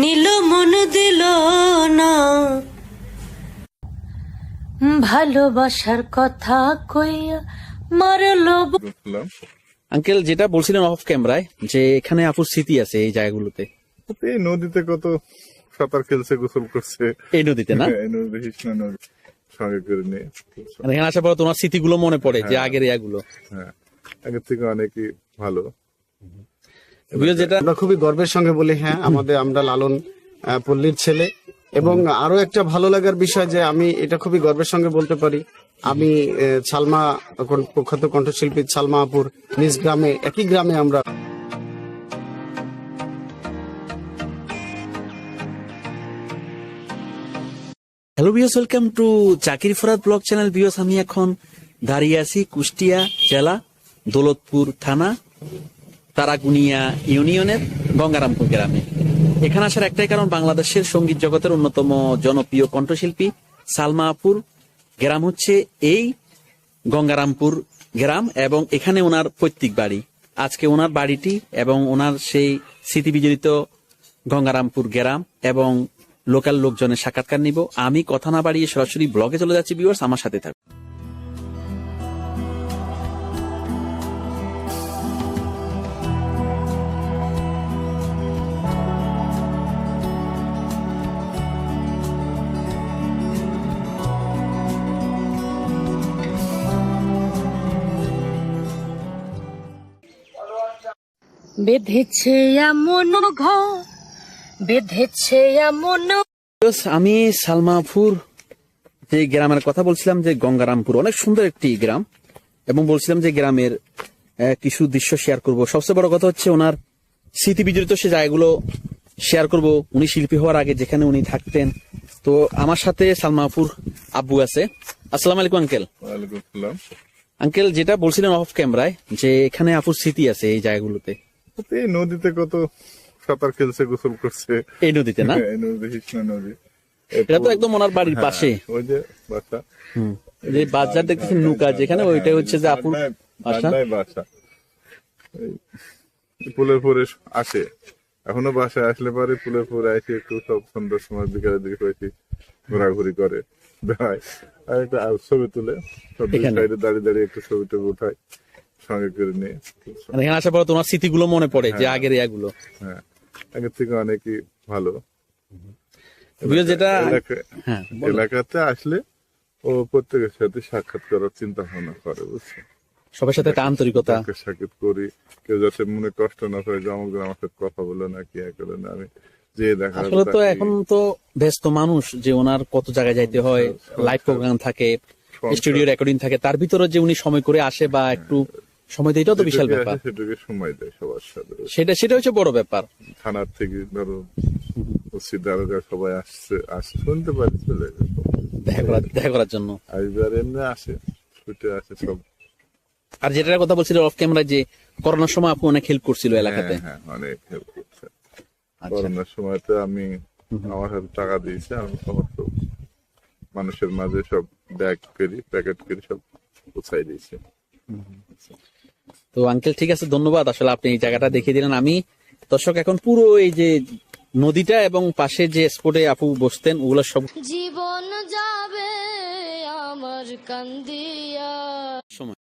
নীল মন দিল না। ভালোবাসার কথা কইয়া মারলো আঙ্কেল যেটা বলছিলেন অফ ক্যামেরায় যে এখানে আপুর স্মৃতি আছে এই জায়গাগুলোতে। এই নদীতে কত সাঁতার খেলছে গোসল করছে। এই নদীতে না? এই নদী কৃষ্ণা নদী সঙ্গে করে নিয়ে। এখানে আসার পর তোমার স্মৃতিগুলো মনে পড়ে যে আগের ইয়াগুলো। হ্যাঁ। আগের থেকে অনেকই ভালো। যেটা আমরা খুবই গর্বের সঙ্গে বলি হ্যাঁ আমাদের আমরা লালন পল্লীর ছেলে। এবং আরও একটা ভালো লাগার বিষয় যে আমি এটা খুবই গর্বের সঙ্গে বলতে পারি। আমি কন- প্রখ্যাত কণ্ঠশিল্পী সালমা আপুর নিজ গ্রামে একই গ্রামে আমরা হ্যালো বিয়স welcome to Zakir Farhad vlog channel বিয়স আমি এখন দাঁড়িয়ে আছি কুষ্টিয়া জেলা দৌলতপুর থানা, তারাগুনিয়া ইউনিয়নের গঙ্গারামপুর গ্রামে। এখানে আসার একটাই কারণ, বাংলাদেশের সংগীত জগতের অন্যতম জনপ্রিয় কণ্ঠশিল্পী সালমা আপুর গ্রাম হচ্ছে এই গঙ্গারামপুর গ্রাম এবং এখানে ওনার পৈতৃক বাড়ি। আজকে ওনার বাড়িটি এবং ওনার সেই স্মৃতিবিজড়িত গঙ্গারামপুর গ্রাম এবং লোকাল লোকজনের সাক্ষাৎকার নিব। আমি কথা না বাড়িয়ে সরাসরি ব্লগে চলে যাচ্ছি ভিউয়ার্স আমার সাথে থাকুন। বেঁধেছে এমন ঘর বেঁধেছে এমন আমি সালমাপুর যে গ্রামের কথা বলছিলাম যে গঙ্গারামপুর অনেক সুন্দর একটি গ্রাম এবং বলছিলাম যে গ্রামের কিছু দৃশ্য শেয়ার করব। সবচেয়ে বড় কথা হচ্ছে ওনার স্মৃতি বিজড়িত সে জায়গাগুলো শেয়ার করব। উনি শিল্পী হওয়ার আগে যেখানে উনি থাকতেন। তো আমার সাথে সালমাপুর আব্বু আছে। আসসালামু আলাইকুম আঙ্কেল। আঙ্কেল যেটা বলছিলেন অফ ক্যামেরায় যে এখানে আপুর স্মৃতি আছে এই জায়গাগুলোতে। এই নদীতে কত সাঁতার খেলছে গোসল করছে। এই নদীতে না? এই নদী কৃষ্ণা নদী। এটা তো একদম ওনার বাড়ির পাশে। ওই যে বাসা। যে বাজার দেখতেছেন নৌকা যেখানে ওইটাই হচ্ছে যে আপুর বাসা। বাসা। পুলের পরে আসে। এখনও বাসায় আসলে পরে পুলের পরে এসে একটু সব সন্ধ্যার সময় বিকালের দিকে হয়েছে ঘোরাঘুরি করে। বেড়ায়। আর একটা ছবি তুলে সব সাইডে দাঁড়িয়ে দাঁড়িয়ে একটু ছবি টবি উঠায়। সঙ্গে করে নিয়ে। এখানে আসার পর তোমার স্মৃতিগুলো মনে পড়ে যে আগের ইয়াগুলো। হ্যাঁ। আগের থেকে অনেকই ভালো। যেটা হ্যাঁ এলাকাতে আসলে ও প্রত্যেকের সাথে সাক্ষাৎ করার চিন্তা ভাবনা করে বুঝছ? সবার সাথে একটা আন্তরিকতা। সাক্ষাৎ করি। কেউ যাতে মনে কষ্ট না করে যে আমাকে আমার সাথে কথা বলে না কি করে না আমি যে দেখা আসলে তো এখন তো ব্যস্ত মানুষ যে ওনার কত জায়গায় যাইতে হয় লাইভ প্রোগ্রাম থাকে স্টুডিও রেকর্ডিং থাকে তার ভিতরে যে উনি সময় করে আসে বা একটু সময় দেয় এটাও তো বিশাল ব্যাপার। সেটাকে সময় দেয় সবার সাথে। সেটা সেটা হচ্ছে বড় ব্যাপার। থানার থেকে ধরো ওসি দারোগা সবাই আসছে আসছে শুনতে পারি চলে দেখা করার দেখা করার জন্য। আসবার এমনি আসে ছুটে আসে সব। আর যেটার কথা বলছিল অফ ক্যামেরা যে করোনার সময় আপু অনেক হেল্প করছিল এলাকাতে। হ্যাঁ হ্যাঁ অনেক হেল্প করছে। আচ্ছা। করোনার সময় তো আমি আমার হাতে টাকা দিয়েছি আমি সমস্ত মানুষের মাঝে সব ব্যাগ করি প্যাকেট করি সব গুছাই দিয়েছি। তো আঙ্কেল ঠিক আছে ধন্যবাদ। আসলে আপনি এই জায়গাটা দেখিয়ে দিলেন। আমি দর্শক এখন পুরো এই যে নদীটা এবং পাশে যে স্পটে আপু বসতেন ওগুলো সব জীবন যাবে আমার কান্দিয়া। সময়।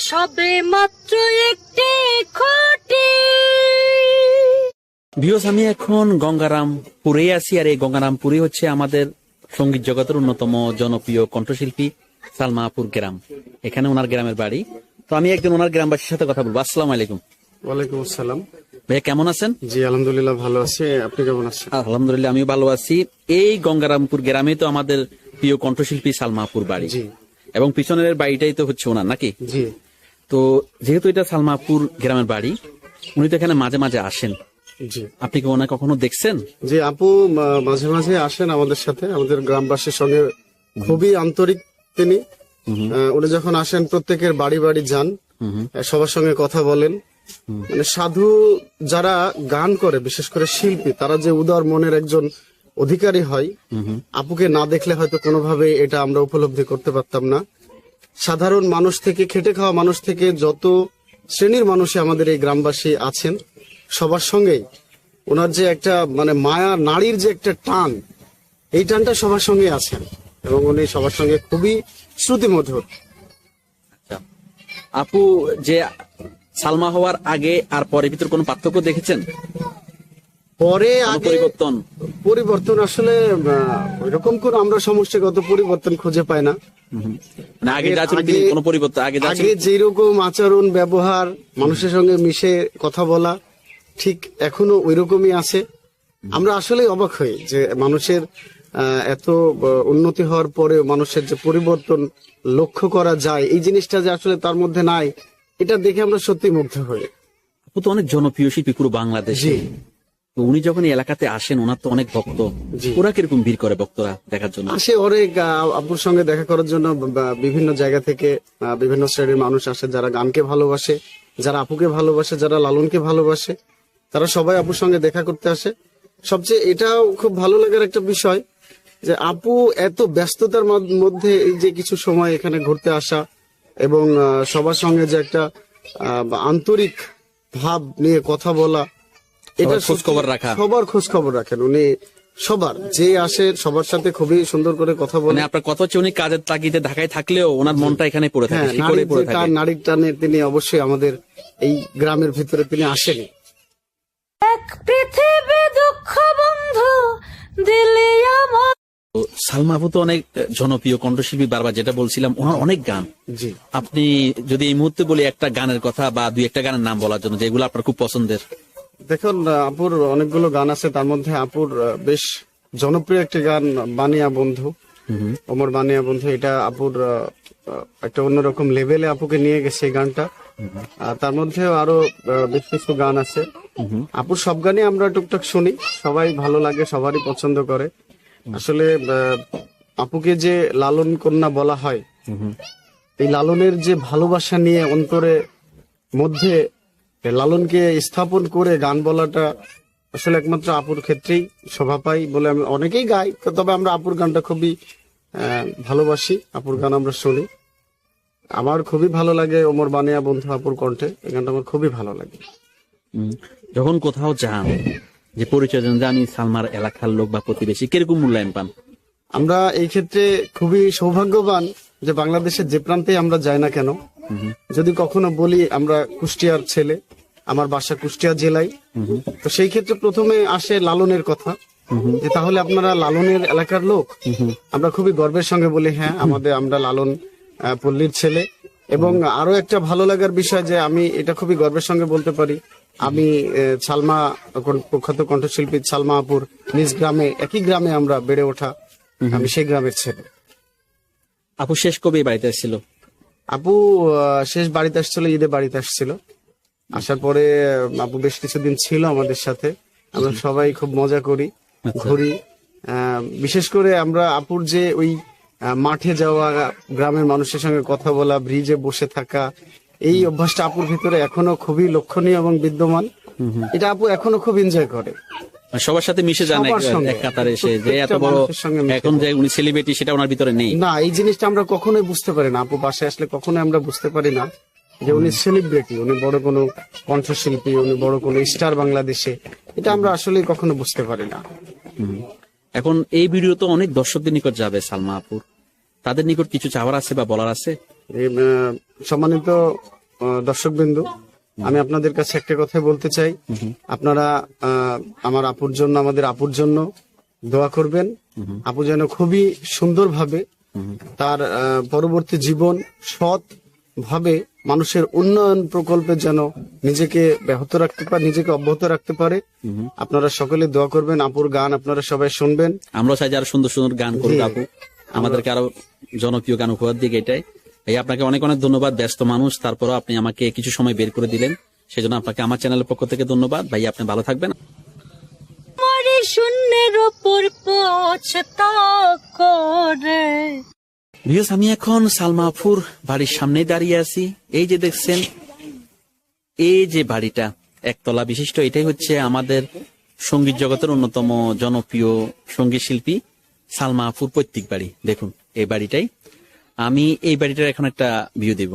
সবে মাত্র একটি খুঁটি। ভিউস আমি এখন গঙ্গারামপুরে আছি আর এই গঙ্গারামপুরে হচ্ছে আমাদের সংগীত জগতের অন্যতম জনপ্রিয় কণ্ঠশিল্পী সালমাপুর গ্রাম। এখানে ওনার গ্রামের বাড়ি। তো আমি একজন ওনার গ্রামবাসীর সাথে কথা বলব। আসসালামু আলাইকুম। ওয়ালাইকুম আসসালাম। ভাইয়া কেমন আছেন? জি আলহামদুলিল্লাহ ভালো আছি। আপনি কেমন আছেন? আলহামদুলিল্লাহ আমিও ভালো আছি। এই গঙ্গারামপুর গ্রামে তো আমাদের প্রিয় কণ্ঠশিল্পী সালমাপুর বাড়ি। জি। এবং পিছনের বাড়িটাই তো হচ্ছে ওনার নাকি? জি। তো যেহেতু এটা সালমাপুর গ্রামের বাড়ি উনি তো এখানে মাঝে মাঝে আসেন। জি। আপনি কি ওনাকে কখনো দেখছেন? যে আপু মা- মাঝে মাঝে আসেন আমাদের সাথে। আমাদের গ্রামবাসীর সঙ্গে খুবই আন্তরিক তিনি। আহ, উনি যখন আসেন প্রত্যেকের বাড়ি বাড়ি যান। আহ, সবার সঙ্গে কথা বলেন। মানে সাধু যারা গান করে বিশেষ করে শিল্পী তারা যে উদার মনের একজন অধিকারী হয় আপুকে না দেখলে হয়তো কোনোভাবে এটা আমরা উপলব্ধি করতে পারতাম না। সাধারণ মানুষ থেকে, খেটে খাওয়া মানুষ থেকে যত শ্রেণির মানুষই আমাদের এই গ্রামবাসী আছেন, সবার সঙ্গেই ওনার যে একটা মানে মায়া নারীর যে একটা টান, এই টানটা সবার সঙ্গে আছেন এবং উনি সবার সঙ্গে খুবই শ্রুতিমধুর আচ্ছা। আপু, যে সালমা হওয়ার আগে আর পরে ভিতর কোনো পার্থক্য দেখেছেন পরে আগে পরিবর্তন পরিবর্তন আসলে ওইরকম কোন আমরা সমষ্টিগত পরিবর্তন খুঁজে পাই না। আগে কোনো পরিবর্তন যেরকম আচরণ ব্যবহার মানুষের সঙ্গে মিশে কথা বলা ঠিক এখনও ওইরকমই আছে। আমরা আসলে অবাক হই যে মানুষের এত উন্নতি হওয়ার পরে মানুষের যে পরিবর্তন লক্ষ্য করা যায় এই জিনিসটা যে আসলে তার মধ্যে নাই এটা দেখে আমরা সত্যি মুগ্ধ হই। তো অনেক জনপ্রিয় শিল্পী পুরো বাংলাদেশে। তো উনি যখন এই এলাকাতে আসেন ওনার তো অনেক ভক্ত। ওরা কীরকম ভিড় করে ভক্তরা দেখার জন্য? আসে অনেক আপুর সঙ্গে দেখা করার জন্য বিভিন্ন জায়গা থেকে বিভিন্ন শ্রেণির মানুষ আসে যারা গানকে ভালোবাসে যারা আপুকে ভালোবাসে যারা লালনকে ভালোবাসে তারা সবাই আপুর সঙ্গে দেখা করতে আসে। সবচেয়ে এটাও খুব ভালো লাগার একটা বিষয় যে আপু এত ব্যস্ততার মধ্যে এই যে কিছু সময় এখানে ঘুরতে আসা এবং সবার সঙ্গে যে একটা আন্তরিক ভাব নিয়ে কথা বলা এটা সবার খোঁজ খবর রাখা। সবার খোঁজ খবর রাখেন। উনি সবার যে আসে সবার সাথে খুবই সুন্দর করে কথা বলে। মানে আপনার কথা হচ্ছে উনি কাজের তাগিদে ঢাকায় থাকলেও ওনার মনটা এখানে পড়ে থাকে হ্যাঁ শিকড়ে নারীর পড়ে থাকে। নারীর টানে তিনি অবশ্যই আমাদের এই গ্রামের ভিতরে তিনি আসেনি এক পৃথিবী দুঃখ বন্ধু দিলে আমার। তো সালমা তো অনেক জনপ্রিয় কণ্ঠশিল্পী বারবার যেটা বলছিলাম ওনার অনেক গান। জি। আপনি যদি এই মুহূর্তে বলি একটা গানের কথা বা দুই একটা গানের নাম বলার জন্য যেগুলো আপনার খুব পছন্দের। দেখুন আপুর অনেকগুলো গান আছে তার মধ্যে আপুর বেশ জনপ্রিয় একটি গান বানিয়া বন্ধু। ওমর বানিয়া বন্ধু এটা আপুর একটা অন্যরকম লেভেলে আপুকে নিয়ে গেছে এই গানটা। আর তার মধ্যে আরও বেশ কিছু গান আছে। আপুর সব গানই আমরা টুকটাক শুনি সবাই ভালো লাগে সবারই পছন্দ করে। আসলে আপুকে যে লালন কন্যা বলা হয় এই লালনের যে ভালোবাসা নিয়ে অন্তরে মধ্যে লালনকে স্থাপন করে গান বলাটা আসলে একমাত্র আপুর ক্ষেত্রেই শোভা পাই বলে আমি অনেকেই গাই তবে আমরা আপুর গানটা খুবই ভালোবাসি আপুর গান আমরা শুনি। আমার খুবই ভালো লাগে ওমর বানিয়া বন্ধু আপুর কণ্ঠে এই গানটা আমার খুবই ভালো লাগে। যখন কোথাও যান যে পরিচয় দেন যে আমি সালমার এলাকার লোক বা প্রতিবেশী কীরকম মূল্যায়ন পান? আমরা এই ক্ষেত্রে খুবই সৌভাগ্যবান যে বাংলাদেশের যে প্রান্তে আমরা যাই না কেন, যদি কখনো বলি আমরা কুষ্টিয়ার ছেলে, আমার বাসা কুষ্টিয়া জেলায়, তো সেই ক্ষেত্রে প্রথমে আসে লালনের কথা, যে তাহলে আপনারা লালনের এলাকার লোক? আমরা খুবই গর্বের সঙ্গে বলি হ্যাঁ আমাদের আমরা লালন পল্লীর ছেলে। এবং আরও একটা ভালো লাগার বিষয় যে আমি এটা খুবই গর্বের সঙ্গে বলতে পারি, আমি সালমা প্রখ্যাত কণ্ঠশিল্পী সালমা আপুর নিজ গ্রামে, একই গ্রামে আমরা বেড়ে ওঠা, আমি সেই গ্রামের ছেলে। আপু শেষ কবে এই বাড়িতে এসেছিল আপু শেষ বাড়িতে আসছিল ঈদে বাড়িতে আসছিল। আসার পরে আপু বেশ কিছুদিন ছিল আমাদের সাথে। আমরা সবাই খুব মজা করি ঘুরি। আহ, বিশেষ করে আমরা আপুর যে ওই মাঠে যাওয়া গ্রামের মানুষের সঙ্গে কথা বলা ব্রিজে বসে থাকা এই অভ্যাসটা আপুর ভিতরে এখনও খুবই লক্ষণীয় এবং বিদ্যমান। এটা আপু এখনও খুব এনজয় করে। সবার সাথে মিশে যান এক- কাতারে এসে যে এত বড় এখন যে উনি সেলিব্রিটি সেটা ওনার ভিতরে নেই। না এই জিনিসটা আমরা কখনোই বুঝতে পারি না। আপু বাসায় আসলে কখনোই আমরা বুঝতে পারি না যে উনি সেলিব্রিটি উনি বড় কোনো কণ্ঠশিল্পী উনি বড় কোনো স্টার বাংলাদেশে। এটা আমরা আসলে কখনো বুঝতে পারি না। এখন এই ভিডিও তো অনেক দর্শকদের নিকট যাবে সালমা আপুর তাদের নিকট কিছু চাওয়ার আছে বা বলার আছে? সম্মানিত দর্শক বিন্দু আমি আপনাদের কাছে একটা কথা বলতে চাই। আপনারা আমার আপুর জন্য আমাদের আপুর জন্য দোয়া করবেন। আপু যেন খুবই সুন্দরভাবে তার পরবর্তী জীবন সৎ ভাবে মানুষের উন্নয়ন প্রকল্পে যেন নিজেকে ব্যাহত রাখতে পারে নিজেকে অব্যাহত রাখতে পারে। আপনারা সকলে দোয়া করবেন আপুর গান আপনারা সবাই শুনবেন। আমরা চাই যে আরও সুন্দর সুন্দর গান করুক জি। আপু। আমাদেরকে আরও জনপ্রিয় গান উপহার দিক এটাই। এই আপনাকে অনেক অনেক ধন্যবাদ ব্যস্ত মানুষ। তারপরও আপনি আমাকে কিছু সময় বের করে দিলেন। সেজন্য আপনাকে আমার চ্যানেলের পক্ষ থেকে ধন্যবাদ। ভাই আপনি ভালো থাকবেন। মরে শূন্যের ওপর পৌঁছতা করে ভিউস আমি এখন সালমাপুর বাড়ির সামনে দাঁড়িয়ে আছি। এই যে দেখছেন এই যে বাড়িটা একতলা বিশিষ্ট এটাই হচ্ছে আমাদের সংগীত জগতের অন্যতম জনপ্রিয় সংগীত শিল্পী সালমাপুর পৈতৃক বাড়ি। দেখুন এই বাড়িটাই আমি এই বাড়িটার এখন একটা ভিউ দেব।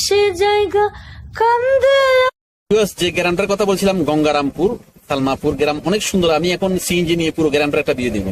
নিশে জায়গা কান্দে। যে গ্রামটার কথা বলছিলাম, গঙ্গারামপুর, সালমাপুর গ্রাম, অনেক সুন্দর। আমি এখন সিএনজি নিয়ে পুরো গ্রামটা একটা দিয়ে দিব।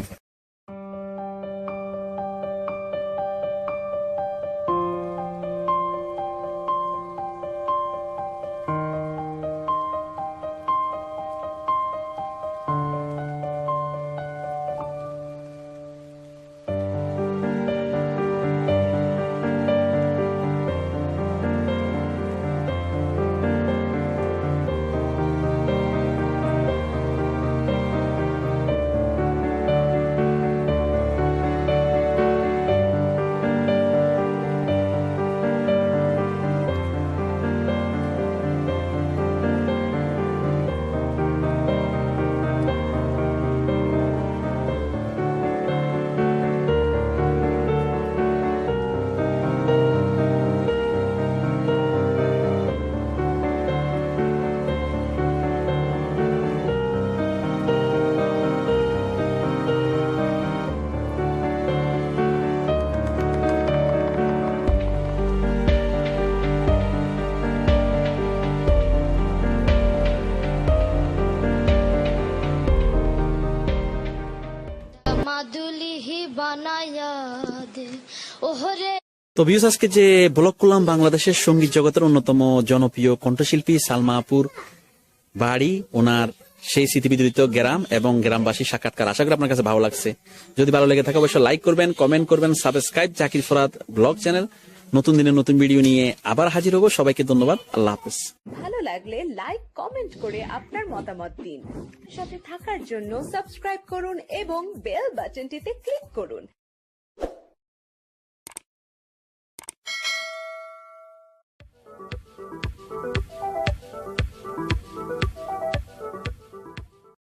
তো ভিউস আজকে যে ব্লগ করলাম বাংলাদেশের সংগীত জগতের অন্যতম জনপ্রিয় কণ্ঠশিল্পী সালমাপুর বাড়ি, ওনার সেই স্মৃতিবিদরিত গ্রাম এবং গ্রামবাসী সাক্ষাৎকার। আশা করি আপনার কাছে ভালো লাগছে। যদি ভালো লেগে থাকে, অবশ্যই লাইক করবেন কমেন্ট করবেন subscribe Zakir Farhad vlog channel. নতুন দিনের নতুন ভিডিও নিয়ে আবার হাজির হব। সবাইকে ধন্যবাদ। আল্লাহ হাফেজ। ভালো লাগলে লাইক কমেন্ট করে আপনার মতামত দিন। সাথে থাকার জন্য সাবস্ক্রাইব করুন এবং বেল বাটনটিতে ক্লিক করুন।